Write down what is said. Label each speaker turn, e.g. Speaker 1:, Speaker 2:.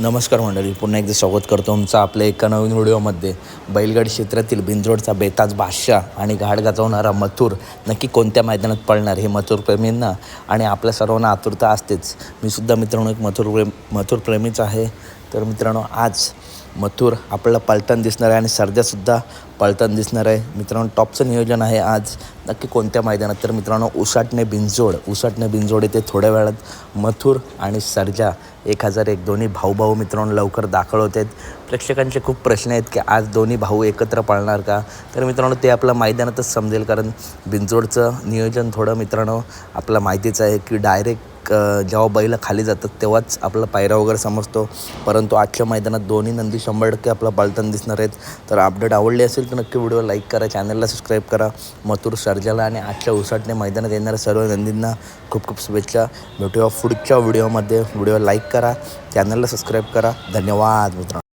Speaker 1: नमस्कार मंडळी पुन्हा एकदा स्वागत करतो तुमचं आपल्या एका नवीन व्हिडिओमध्ये. बैलगाडी क्षेत्रातील बिंजोडचा बेताज बादशाह आणि घाट गाजवणारा मथुर नक्की कोणत्या मैदानात पळणार हे मथुर प्रेमींना आणि आपल्या सर्वांना आतुरता असतेच. मी सुद्धा मित्रांनो एक मथुर प्रेम मथुर प्रेमीच आहे. तर मित्रांनो आज मथुर आपल्याला पलटण दिसणार आहे आणि सर्जासुद्धा पलटण दिसणार आहे. मित्रांनो टॉपचं नियोजन आहे आज. नक्की कोणत्या मैदानात? तर मित्रांनो उसाटणे बिंजोड उसाटणे बिंजोड येथे थोड्या वेळात मथुर आणि सर्जा एक हजार एक. दोन्ही भाऊ भाऊ मित्रांनो लवकर दाखल होत आहेत. प्रेक्षकांचे खूप प्रश्न आहेत की आज दोन्ही भाऊ एकत्र पाळणार का? तर मित्रांनो ते आपल्या मैदानातच समजेल कारण बिंजोडचं नियोजन थोडं मित्रांनो आपला माहितीच आहे की डायरेक्ट जेव्हा बैल खाली जातात तेव्हाच आपला पायरा वगैरे समजतो. परंतु आजच्या मैदानात दोन्ही नंदी शंभर टक्के आपला पळताना दिसणार आहेत. तर अपडेट आवडली असेल तर नक्की व्हिडिओ लाईक करा चॅनलला सबस्क्राईब करा. मथुर सर्जाला आणि आजच्या उसाटणे मैदानात येणाऱ्या सर्व नंदींना खूप खूप शुभेच्छा. भेटूया पुढच्या व्हिडिओमध्ये. व्हिडिओ लाईक करा चॅनलला सबस्क्राईब करा. धन्यवाद मित्रांनो.